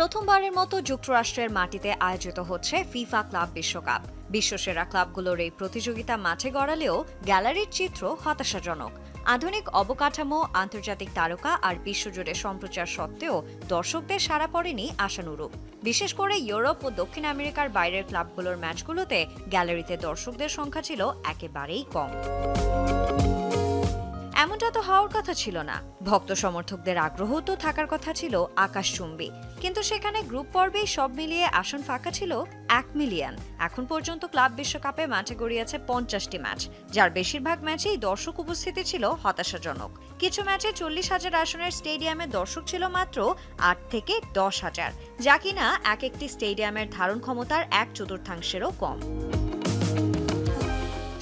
প্রথমবারের মতো যুক্তরাষ্ট্রের মাটিতে আয়োজিত হচ্ছে ফিফা ক্লাব বিশ্বকাপ। বিশ্বসেরা ক্লাবগুলোর এই প্রতিযোগিতা মাঠে গড়ালেও গ্যালারির চিত্র হতাশাজনক। আধুনিক অবকাঠামো, আন্তর্জাতিক তারকা আর বিশ্বজুড়ে সম্প্রচার সত্ত্বেও দর্শকদের সাড়া পড়েনি আশানুরূপ। বিশেষ করে ইউরোপ ও দক্ষিণ আমেরিকার বাইরের ক্লাবগুলোর ম্যাচগুলোতে গ্যালারিতে দর্শকদের সংখ্যা ছিল একেবারেই কম। এমনটা তো হওয়ার কথা ছিল না। ভক্ত সমর্থকদের আগ্রহ তো থাকার কথা ছিল আকাশচুম্বী। কিন্তু সেখানে গ্রুপ পর্বেই সব মিলিয়ে আসন ফাঁকা ছিল এক মিলিয়ন। এখন পর্যন্ত ক্লাব বিশ্বকাপে মাঠে গড়িয়েছে পঞ্চাশটি ম্যাচ, যার বেশিরভাগ ম্যাচেই দর্শক উপস্থিতি ছিল হতাশাজনক। কিছু ম্যাচে চল্লিশ হাজার আসনের স্টেডিয়ামে দর্শক ছিল মাত্র আট থেকে দশ হাজার, যা কিনা এক একটি স্টেডিয়ামের ধারণ ক্ষমতার এক চতুর্থাংশেরও কম।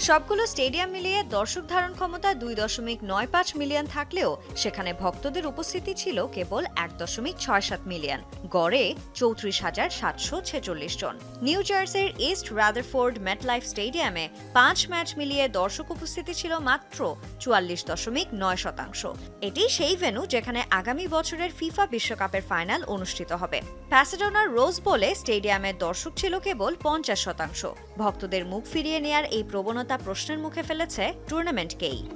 সবগুলো স্টেডিয়াম মিলিয়ে দর্শক ধারণ ক্ষমতা দুই দশমিক নয় পাঁচ মিলিয়ন থাকলেও সেখানে ভক্তদের উপস্থিতি ছিল কেবল এক দশমিক ছয় সাত মিলিয়ন। গড়ে চৌত্রিশ হাজার সাতশো ছেচল্লিশ জন। নিউ জার্সির ইস্ট রাদারফোর্ড মেটলাইফ স্টেডিয়ামে পাঁচ ম্যাচ মিলিয়ে দর্শক উপস্থিতি ছিল মাত্র চুয়াল্লিশ দশমিক নয় শতাংশ। এটি সেই ভেন্যু যেখানে আগামী বছরের ফিফা বিশ্বকাপের ফাইনাল অনুষ্ঠিত হবে। প্যাসেডোনার রোজ বলে স্টেডিয়ামের দর্শক ছিল কেবল পঞ্চাশ শতাংশ। ভক্তদের মুখ ফিরিয়ে নেয়ার এই প্রবণতা প্রশ্নের মুখে ফেলেছে টুর্নামেন্টকেই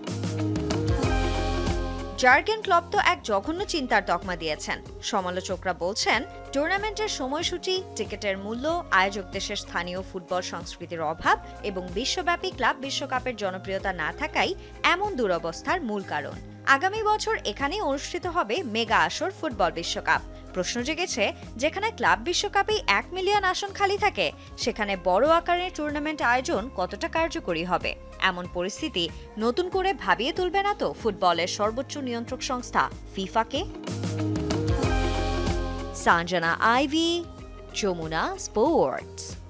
জার্গেন ক্লব তো এক জঘন্য চিন্তার তকমা দিয়েছেন। সমালোচকরা বলছেন টুর্নামেন্টের সময়সূচি, টিকিটের মূল্য আয়োজক দেশের স্থানীয় ফুটবল সংস্কৃতির অভাব এবং বিশ্বব্যাপী ক্লাব বিশ্বকাপের জনপ্রিয়তা না থাকাই এমন দুরবস্থার মূল কারণ। আগামী বছর এখানেই অনুষ্ঠিত হবে মেগা আসর ফুটবল বিশ্বকাপ। প্রশ্ন জেগেছে, যেখানে ক্লাব বিশ্বকাপেই এক মিলিয়ন আসন খালি থাকে, সেখানে বড় আকারের টুর্নামেন্ট আয়োজন কতটা কার্যকরী হবে? এমন পরিস্থিতি নতুন করে ভাবিয়ে তুলবে না তো ফুটবলের সর্বোচ্চ নিয়ন্ত্রক সংস্থা ফিফাকে সাঞ্জনা আইভি, যমুনা স্পোর্টস।